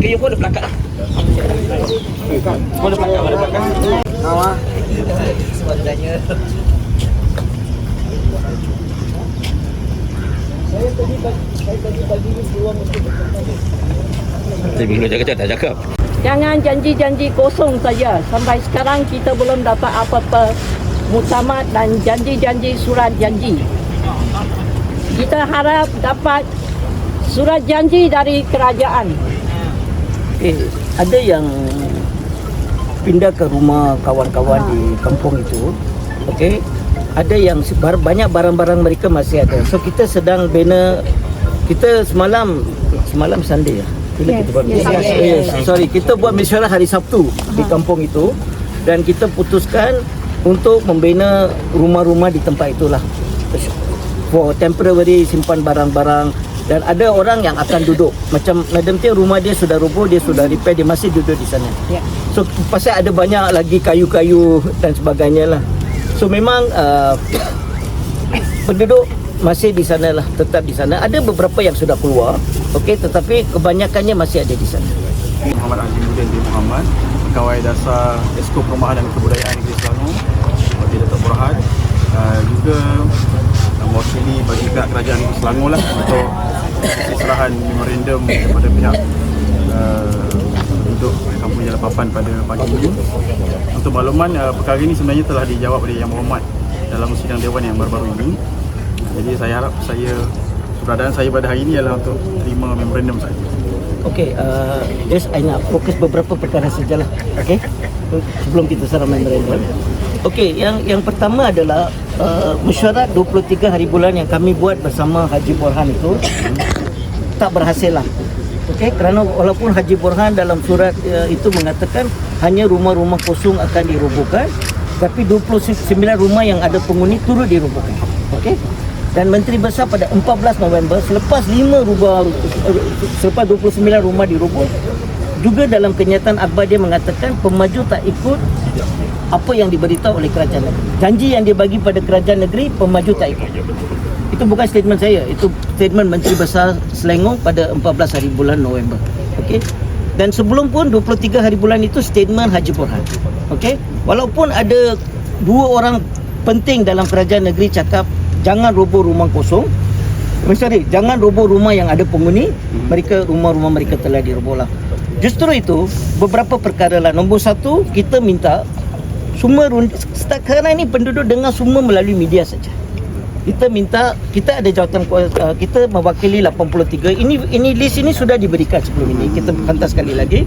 Dia pun ada pelakat lah. Pun ada pelakat, ada pelakat. Awak. Tapi bila cakap tak cakap. Jangan janji-janji kosong saja. Sampai sekarang kita belum dapat apa-apa muktamad dan janji-janji surat janji. Kita harap dapat surat janji dari kerajaan. Eh, ada yang pindah ke rumah kawan-kawan di kampung itu. Okey. Ada yang sebar, banyak barang-barang mereka masih ada. So kita sedang bina kita semalam semalam Sunday ya. Bila Yes, kita buat yes, mesyuarat? yes, Yes, sorry, kita buat mesyuarat hari Sabtu di kampung itu dan kita putuskan untuk membina rumah-rumah di tempat itulah. For temporary simpan barang-barang dan ada orang yang akan duduk. Macam Madam Tin rumah dia sudah roboh dia sudah repair dia masih duduk di sana. Ya. so pasal ada banyak lagi kayu-kayu dan sebagainya lah. So memang uh, penduduk masih di sana lah tetap di sana. Ada beberapa yang sudah keluar okey tetapi kebanyakannya masih ada di sana. Muhammad Azimuddin bin Muhammad Pegawai Dasar Esko Perumahan dan Kebudayaan Negeri Selangor Wakil Datuk Burhan. Uh, juga mewakili bagi pihak kerajaan Selangor lah untuk kesalahan memorandum kepada pihak uh, penduduk kampung Jalan Papan pada pagi ini untuk makluman uh, perkara ini sebenarnya telah dijawab oleh Yang Berhormat dalam sidang Dewan yang baru-baru ini jadi saya harap saya keberadaan saya pada hari ini adalah untuk terima memorandum saja Okey, uh, just I nak fokus beberapa perkara sajalah. Okey. Sebelum kita serang memorandum. Okey, yang yang pertama adalah uh, mesyuarat 23 hari bulan yang kami buat bersama Haji Borhan itu tak berhasil lah. Okey, kerana walaupun Haji Borhan dalam surat uh, itu mengatakan hanya rumah-rumah kosong akan dirobohkan, tapi 29 rumah yang ada penghuni turut dirobohkan. Okey. Dan Menteri Besar pada 14 November selepas 5 rumah selepas 29 rumah diroboh juga dalam kenyataan akhbar dia mengatakan pemaju tak ikut apa yang diberitahu oleh kerajaan negeri. Janji yang dia bagi pada kerajaan negeri pemaju tak ikut. Itu bukan statement saya, itu statement Menteri Besar Selangor pada 14 hari bulan November. Okey. Dan sebelum pun 23 hari bulan itu statement Haji Burhan. Okey. Walaupun ada dua orang penting dalam kerajaan negeri cakap jangan roboh rumah kosong. Oh, sorry, jangan roboh rumah yang ada penghuni. Mereka rumah-rumah mereka telah diroboh lah. Justru itu beberapa perkara lah. Nombor satu kita minta semua rund- sekarang ini penduduk dengar semua melalui media saja. Kita minta kita ada jawatan kuasa uh, kita mewakili 83. Ini ini list ini sudah diberikan sebelum ini. Kita hantar sekali lagi.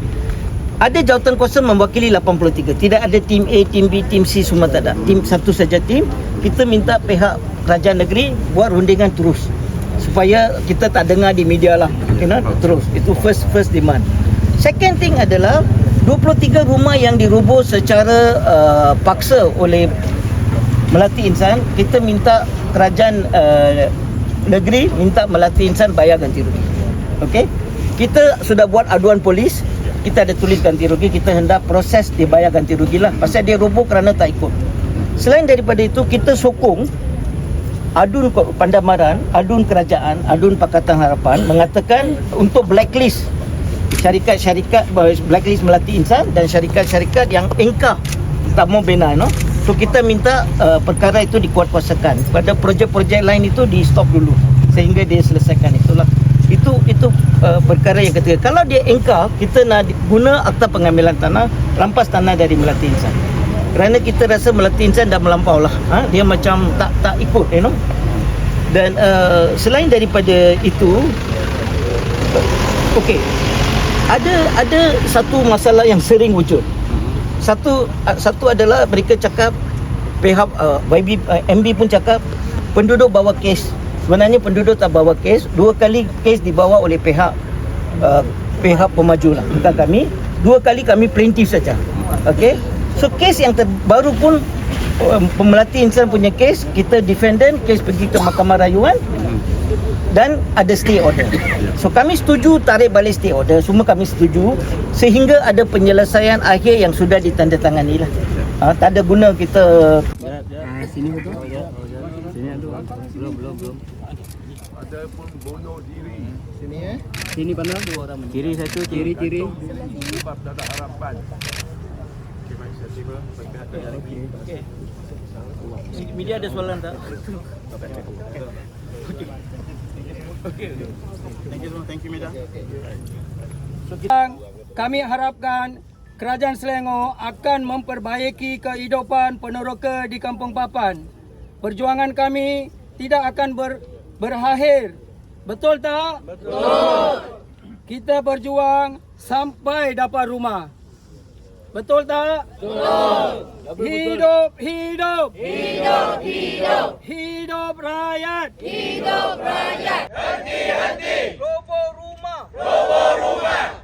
Ada jawatan kuasa mewakili 83. Tidak ada tim A, tim B, tim C semua tak ada. Tim satu saja tim. Kita minta pihak kerajaan negeri buat rundingan terus supaya kita tak dengar di media lah. Know, terus. Itu first first demand. Second thing adalah 23 rumah yang diroboh secara uh, paksa oleh Melati Insan, kita minta kerajaan uh, negeri minta Melati Insan bayar ganti rugi. Okey? Kita sudah buat aduan polis, kita ada tulis ganti rugi, kita hendak proses dibayar ganti rugi lah. Pasal dia roboh kerana tak ikut. Selain daripada itu, kita sokong adun Pandamaran, adun kerajaan, adun Pakatan Harapan mengatakan untuk blacklist syarikat-syarikat blacklist Melati Insan dan syarikat-syarikat yang engkau tak mau bina no. So kita minta uh, perkara itu dikuatkuasakan. Pada projek-projek lain itu di stop dulu sehingga dia selesaikan itulah. Itu itu uh, perkara yang ketiga. Kalau dia engkau, kita nak guna akta pengambilan tanah, rampas tanah dari Melati Insan. Kerana kita rasa Melati Insan dah melampau lah. Ha? Dia macam tak tak ikut, you know. Dan uh, selain daripada itu, okey, ada ada satu masalah yang sering wujud. Satu uh, satu adalah mereka cakap pihak uh, YB uh, MB pun cakap penduduk bawa kes. Sebenarnya penduduk tak bawa kes. Dua kali kes dibawa oleh pihak uh, pihak pemaju lah, bukan kami. Dua kali kami plaintiff saja. Okey. So kes yang terbaru pun um, pemelati insan punya kes, kita defendant kes pergi ke mahkamah rayuan dan ada stay order. So kami setuju tarik balik stay order, semua kami setuju sehingga ada penyelesaian akhir yang sudah ditandatangani lah. Ha, tak ada guna kita sini betul? Sini ada. Belum, belum, belum. Ada pun bunuh diri. Sini eh. Sini mana? Dua orang Kiri satu, kiri kiri. Sebab tak ada harapan. Okay, baik. Saya tiba. Okey. Media ada soalan tak? Thank you semua. Thank you, Mida. Kami harapkan Kerajaan Selangor akan memperbaiki kehidupan peneroka di Kampung Papan. Perjuangan kami tidak akan ber, berakhir. Betul tak? Betul. Kita berjuang sampai dapat rumah. Betul tak? Betul. Hidup, hidup. Hidup, hidup. Hidup rakyat. Hidup rakyat. robo-roma robo-roma